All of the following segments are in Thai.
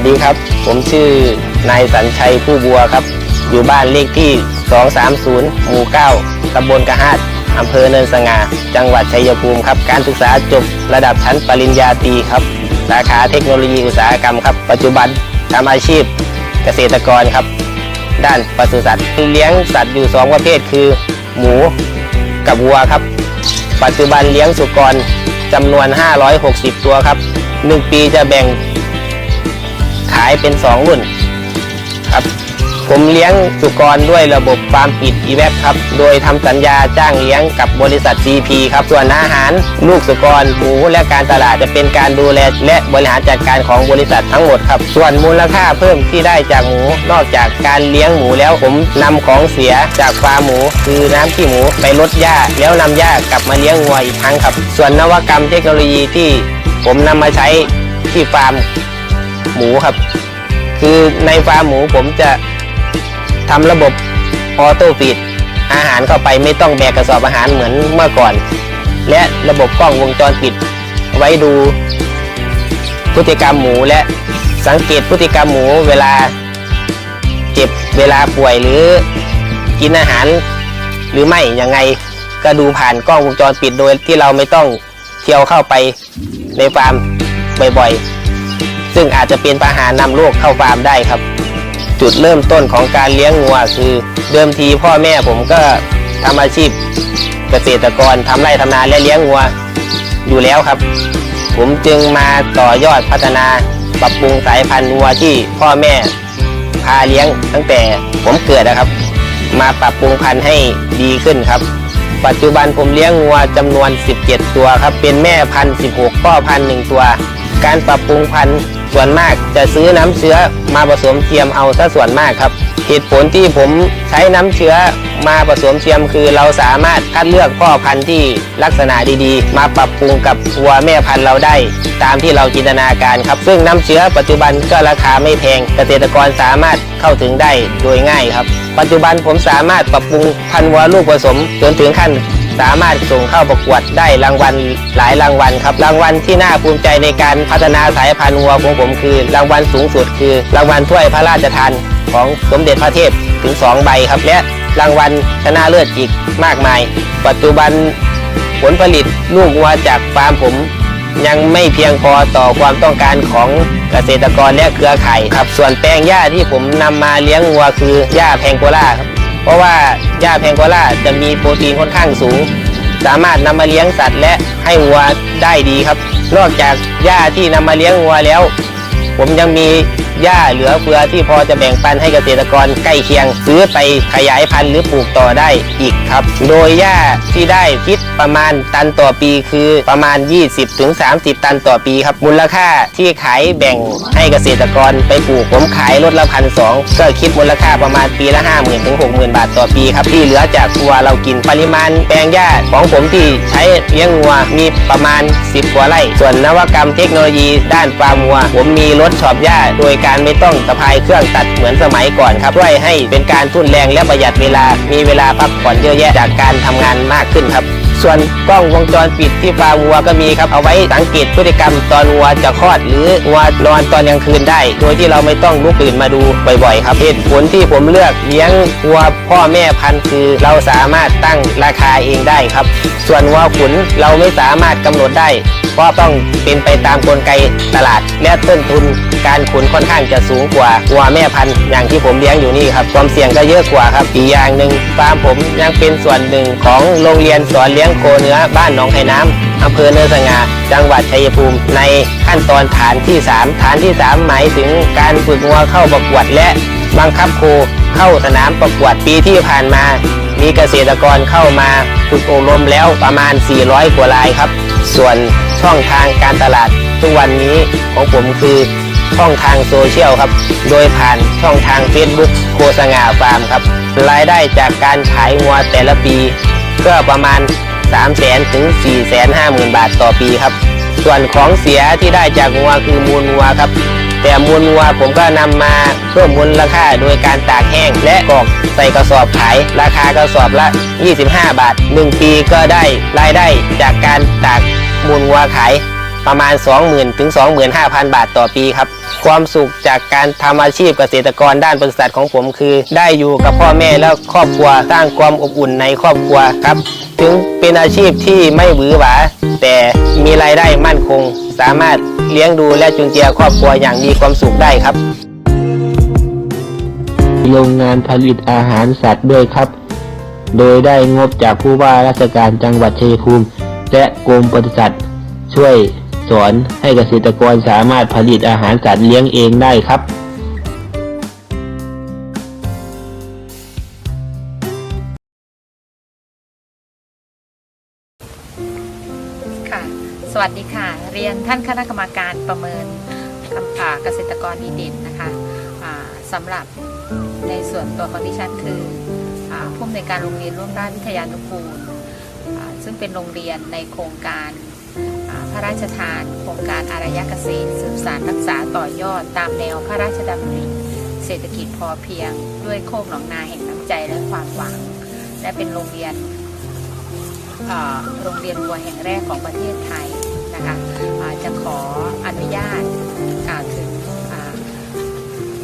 วัสดีครับ ผมชื่อนายสัญชัยผู้บัวครับ อยู่บ้านเลขที่ 230 หมู่ 9 ตำบลกระหาดอำเภอเนินสง่า จังหวัดชัยภูมิครับ การศึกษาจบระดับชั้นปริญญาตรีครับ สาขาเทคโนโลยีอุตสาหกรรมครับ ปัจจุบันทำอาชีพเกษตรกรครับ ด้านปศุสัตว์ เลี้ยงสัตว์อยู่ 2 ประเภทคือ หมูกับวัวครับ ปัจจุบันเลี้ยงสุกรจำนวน 560 ตัวครับ 1 ปีจะแบ่ง ขายเป็น 2 รุ่นครับ ผมเลี้ยงสุกรด้วยระบบฟาร์มปิดอีแวครับ โดยทำสัญญาจ้างเลี้ยงกับบริษัท CP ครับ ส่วนอาหารลูกสุกรหมูและการตลาดจะเป็นการดูแลและบริหารจัดการของบริษัททั้งหมดครับ ส่วนมูลค่าเพิ่มที่ได้จากหมู นอกจากการเลี้ยงหมูแล้วผมนำของเสียจากฟาร์มหมู คือน้ำขี้หมูไปลดหญ้าแล้วนำหญ้ากลับมาเลี้ยงวัวอีกครั้งครับ ส่วนนวัตกรรมเทคโนโลยีที่ผมนำมาใช้ที่ฟาร์ม หมูครับ คือในฟาร์มหมูผมจะทำระบบออโต้ฟีดอาหารเข้าไปไม่ต้องแบกกระสอบอาหารเหมือนเมื่อก่อน และระบบกล้องวงจรปิด ไว้ดูพฤติกรรมหมูและสังเกตพฤติกรรมหมูเวลาเจ็บเวลาป่วยหรือกินอาหารหรือไม่ยังไงก็ดูผ่านกล้องวงจรปิดโดยที่เราไม่ต้องเที่ยวเข้าไปในฟาร์มบ่อยๆ ซึ่งอาจจะเป็นปัญหานำโรคเข้าฟาร์มได้ครับ จุดเริ่มต้นของการเลี้ยงงัวคือเดิมทีพ่อแม่ผมก็ทำอาชีพเกษตรกรทำไร่ทำนาและเลี้ยงงัวอยู่แล้วครับ ผมจึงมาต่อยอดพัฒนาปรับปรุงสายพันธุ์งัวที่พ่อแม่พาเลี้ยงตั้งแต่ผมเกิดนะครับ มาปรับปรุงพันธุ์ให้ดีขึ้นครับ ปัจจุบันผมเลี้ยงงัวจำนวน 17 ตัวครับ เป็นแม่พันธุ์ 16พ่อพันธุ์หนึ่งตัว การปรับปรุงพันธุ์ ส่วนมากจะซื้อน้ำเชื้อมาผสมเทียมเอาซะส่วนมากครับ เหตุผลที่ผมใช้น้ำเชื้อมาผสมเทียมคือเราสามารถคัดเลือกพ่อพันธุ์ที่ลักษณะดีๆ มาปรับปรุงกับวัวแม่พันธุ์เราได้ ตามที่เราจินตนาการครับ ซึ่งน้ำเชื้อปัจจุบันก็ราคาไม่แพง เกษตรกรสามารถเข้าถึงได้โดยง่ายครับ ปัจจุบันผมสามารถปรับปรุงพันธุ์วัวลูกผสมจนถึงขั้น สามารถส่งเข้าประกวดได้รางวัลหลายรางวัลครับ รางวัลที่น่าภูมิใจในการพัฒนาสายพันธุ์วัวของผมคือ รางวัลสูงสุดคือ รางวัลถ้วยพระราชทานของสมเด็จพระเทพถึง 2 ใบครับ และรางวัลชนะเลิศอีกมากมาย ปัจจุบันผลผลิตลูกวัวจากฟาร์มผมยังไม่เพียงพอต่อความต้องการของเกษตรกรและเครือข่ายครับ ส่วนแปลงหญ้าที่ผมนำมาเลี้ยงวัวคือหญ้าแพงโกล่าครับ เพราะว่าหญ้าแพงโกล่าจะมีโปรตีนค่อนข้างสูง สามารถนำมาเลี้ยงสัตว์และให้วัวได้ดีครับ นอกจากหญ้าที่นำมาเลี้ยงวัวแล้ว ผมยังมี หญ้าเหลือเฟือที่พอจะแบ่งปันให้เกษตรกรใกล้เคียง ซื้อไปขยายพันธุ์หรือปลูกต่อได้อีกครับ โดยหญ้าที่ได้คิดประมาณตันต่อปีคือประมาณ 20-30 ตันต่อปีครับ มูลค่าที่ขายแบ่งให้เกษตรกรไปปลูกผมขายลดละพันสองก็คิดมูลค่าประมาณปีละ 5 0,000ถึง60,000 บาทต่อปีครับที่เหลือจากวัวเรากินปริมาณแปลงหญ้าของผมที่ใช้เลี้ยงวัวมีประมาณ 10 กว่าไร่ ส่วนนวัตกรรมเทคโนโลยีด้านฟาร์มวัว ผมมีรถชอบหญ้าโดยการการไม่ต้องสะพายเครื่องตัดเหมือนสมัยก่อนครับช่วยให้เป็นการทุ่นแรงและประหยัดเวลา มีเวลาพักผ่อนเยอะแยะจากการทำงานมากขึ้นครับ ส่วนกล้องวงจรปิดที่ฟาร์มวัวก็มีครับเอาไว้สังเกตพฤติกรรมตอนวัวจะคลอด หรือวัวนอนตอนกลางคืนได้ โดยที่เราไม่ต้องลุกตื่นมาดูบ่อยๆ ครับเหตุผลที่ผมเลือกเลี้ยงวัวพ่อแม่พันธุ์คือ เราสามารถตั้งราคาเองได้ครับ ส่วนวัวขุนเราไม่สามารถกำหนดได้ ราะต้องเป็นไปตามกลไกตลาด และต้นทุนการขุนค่อนข้างจะสูงกว่าวัวแม่พันธุ์อย่างที่ผมเลี้ยงอยู่นี่ครับความเสี่ยงก็เยอะกว่าครับอีกอย่างหนึ่งฟาร์มผมยังเป็นส่วนหนึ่งของโรงเรียนสอนเลี้ยงโคเนื้อบ้านหนองไผ่น้ำอำเภอเนินสง่าจังหวัดชัยภูมิ ในขั้นตอนฐานที่ 3 ฐานที่ 3 หมายถึงการฝึกงัวเข้าประกวดและบังคับโคเข้าสนามประกวดปีที่ผ่านมา มีเกษตรกรเข้ามาฝึกอบรมแล้วประมาณ 400 กว่ารายครับ ส่วน ช่องทางการตลาดทุกวันนี้ของผมคือช่องทางโซเชียลครับ โดยผ่านช่องทาง Facebook โคสง่าฟาร์มครับ รายได้จากการขายงัวแต่ละปีก็ประมาณ 3 0 0 0 0 0 ถึง 4 5 0 0 0 0 บาทต่อปีครับ ส่วนของเสียที่ได้จากงัวคือมูลงัวครับ แต่มูลวัวผมก็นำมาเพิ่มมูลค่าโดยการตากแห้งและกรอกใส่กระสอบขาย ราคากระสอบละ 25 บาท 1 ปีก็ได้รายได้จากการตาก วัวขายประมาณ 20,000ถึง25,000 บาทต่อปีครับ ความสุขจากการทำอาชีพเกษตรกรด้านปศุสัตว์ของผมคือ ได้อยู่กับพ่อแม่และครอบครัวสร้างความอบอุ่นในครอบครัวครับ ถึงเป็นอาชีพที่ไม่หวือหวา แต่มีรายได้มั่นคง สามารถเลี้ยงดูและจุนเจือครอบครัวอย่างมีความสุขได้ครับโรงงานผลิตอาหารสัตว์ด้วยครับ โดยได้งบจากผู้ว่าราชการจังหวัดชัยภูมิ และกรมปศุสัตว์ ช่วยสอนให้เกษตรกรสามารถผลิตอาหารสัตว์เลี้ยงเองได้ครับค่ะ สวัสดีค่ะ เรียนท่านคณะกรรมการประเมินคำอ่าเกษตรกรดีเด่นนะคะสำหรับในส่วนตัวของดิฉันคืออผู้อำนวยการโรงเรียนร่วมด้านวิทยานุกูลซึ่งเป็นโรงเรียนในโครงการ พระราชทานโครงการอารยเกษตร สืบสานรักษาต่อยอดตามแนวพระราชดำริเศรษฐกิจพอเพียง ด้วยโคกหนองนาแห่งน้ำใจและความหวัง และเป็นโรงเรียนโรงเรียนวัวแห่งแรกของประเทศไทยนะคะจะขออนุญาตกล่าวถึง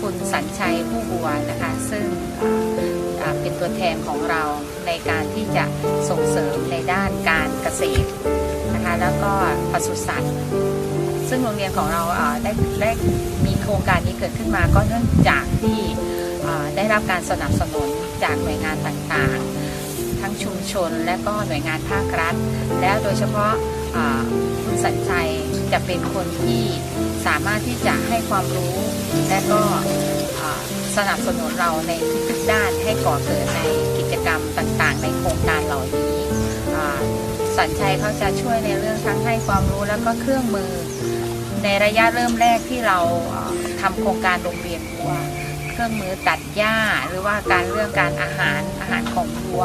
คุณสัญชัยผู้บัวนะคะซึ่งเป็นตัวแทนของเราในการที่จะส่งเสริมในด้านการเกษตร แล้วก็ปศุสัตว์ ซึ่งโรงเรียนของเราได้ได้มีโครงการนี้เกิดขึ้นมาก็เนื่องจากที่ได้รับการสนับสนุนจากหน่วยงานต่างๆ ทั้งชุมชนและก็หน่วยงานภาครัฐ แล้วโดยเฉพาะคุณสัญชัยจะเป็นคนที่สามารถที่จะให้ความรู้และก็สนับสนุนเราในทุกๆด้านให้ก่อเกิดในกิจกรรมต่างๆ ในโครงการเหล่านี้อ่า สัญชัยเขาจะช่วยในเรื่องทั้งให้ความรู้แล้วก็เครื่องมือ ในระยะเริ่มแรกที่เราเอ่อทำโครงการโรงเรียนวัว เครื่องมือตัดหญ้าหรือว่าการเรื่องการอาหารอาหารของวัว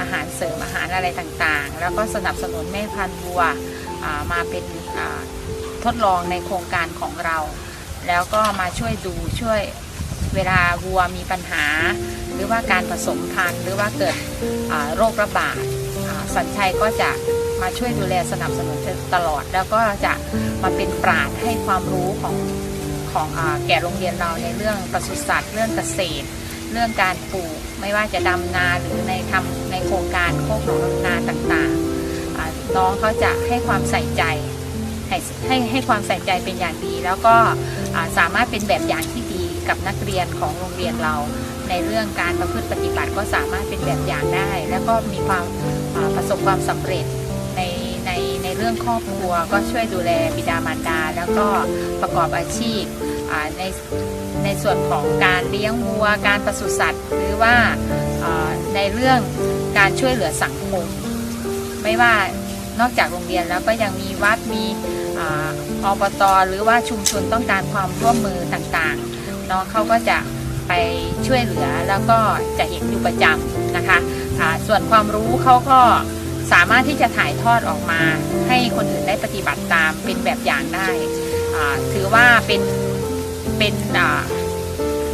อาหารเสริมอาหารอะไรต่างๆ แล้วก็สนับสนุนแม่พันธุ์วัวมาเป็นทดลองในโครงการของเรา แล้วก็มาช่วยดูช่วยเวลาวัวมีปัญหา หรือว่าการผสมพันธุ์ หรือว่าเกิดโรคระบาด สัญชัยก็จะมาช่วยดูแลสนับสนุนตลอด แล้วก็จะมาเป็นปราดให้ความรู้ของของอแก่โรงเรียนเราในเรื่องปศุสัตว์เรื่องเกษตร เรื่องการปลูก ไม่ว่าจะดำนาหรือในทำในโครงการโคกหนองนาต่างๆ น้องเขาจะให้ความใส่ใจให้ให้ให้ความใส่ใจเป็นอย่างดี แล้วก็สามารถเป็นแบบอย่างที่ดีกับนักเรียนของโรงเรียนเรา ในเรื่องการประพฤติปฏิบัติก็สามารถเป็นแบบอย่างได้ แล้วก็มีความ ประสบความสำเร็จในในในเรื่องครอบครัวก็ช่วยดูแลบิดามารดา แล้วก็ประกอบอาชีพในในส่วนของการเลี้ยงวัว การปศุสัตว์ หรือว่าในเรื่องการช่วยเหลือสังคม ไม่ว่านอกจากโรงเรียนแล้วก็ยังมีวัดมีอบตหรือว่าชุมชนต้องการความร่วมมือต่างๆน้องเขาก็จะไปช่วยเหลือแล้วก็จะเห็นอยู่ประจำนะคะ ส่วนความรู้เขาก็สามารถที่จะถ่ายทอดออกมา ให้คนอื่นได้ปฏิบัติตามเป็นแบบอย่างได้ ถือว่าเป็นเป็น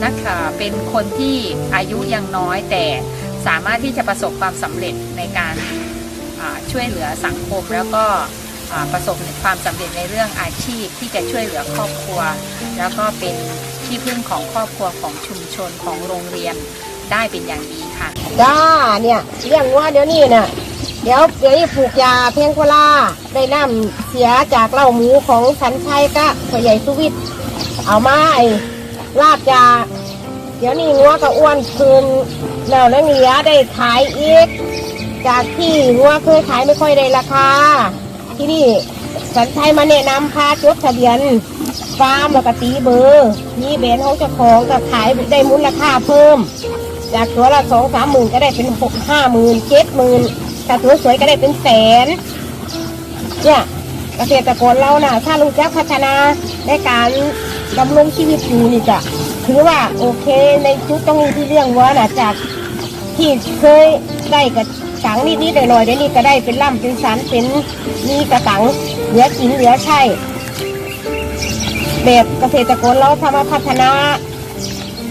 นักอ่าเป็นคนที่อายุยังน้อยแต่สามารถที่จะประสบความสำเร็จในการช่วยเหลือสังคมแล้วก็ประสบความสำเร็จในเรื่องอาชีพที่จะช่วยเหลือครอบครัว แล้วก็เป็นที่พึ่งของครอบครัวของชุมชนของโรงเรียน ได้เป็นอย่างดีค่ะจ้าเนี่ยเลี้ยงวัวเดี๋ยวนี้น่ะเดี๋ยวเดี๋ยวปลูกยาเพียงโคลาได้น้ำเสียจากเหล้าหมูของสันชัยกะพ่อใหญ่สุวิทย์เอามาไอ้ลาดยา เดี๋ยวนี้งัวก็อ้วนคืนแล้วแล้วเหลียได้ขายอีก จากที่งัวเคยขายไม่ค่อยได้ราคา ที่นี่สันชัยมาแนะนำพาจดทะเบียนฟาร์มแล้วก็ตีเบอร์ มีแบนด์ของเจ้าของก็ขายได้มูลค่าเพิ่ม จากตัวละสองสามหมื่นก็ได้เป็นหกห้าหมื่นเจ็ดหมื่นถ้าตัวสวยก็ได้เป็นแสน เนี่ยเกษตรกรเราน่ะ ถ้ารู้จักพัฒนาในการดำรงชีวิตอยู่นี่จะถือว่าโอเคในชุดตรงนี้ที่เรื่องวัวน่ะจากที่เคยได้กระสังนิดๆหน่อยๆเดี๋ยวนี้ก็ได้เป็นล่ำเป็นสันเป็นมีกระสังเหลือกินเหลือใช้แบบเกษตรกรเราทำมาพัฒนา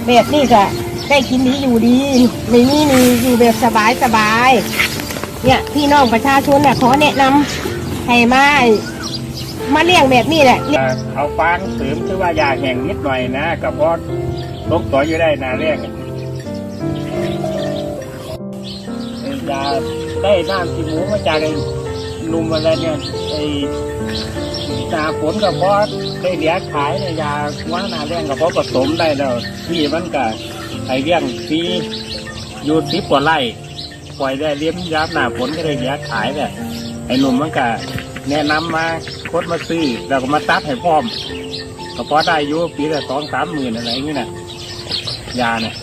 แบบนี้ก็ ได้กินดีอยู่ดีไม่มีนี่อยู่แบบสบายสบายเนี่ยพี่น้องประชาชนน่ะขอแนะนำให้มามาเลี้ยงแบบนี้แหละเอาฟางเสริมคือว่ายาแห้งนิดหน่อยนะกับพอลกต่ออยู่ได้นาเรียกยาได้น้ำที่หมูมาจากไอ้ลุมอะไรเนี่ยไอ้ตาฝนกับพอได้เลี้ยขายเนี่ยยาว่านาเรียงกับพอผสมได้แล้วที่มันก็ ไอเลี้ยงฟีอยู่สิบกว่าไร่ปล่อยได้เลี้ยงยามหน้าฝนก็ได้เหลียขายเนี่ยไอ้หนุ่มมันก็แนะนำมาโคดมาซื้อแล้วก็มาตัดให้พร้อม ก็พอได้อยู่ปีละสองสามหมื่นอะไรอย่างนี้นะยาเนี่ย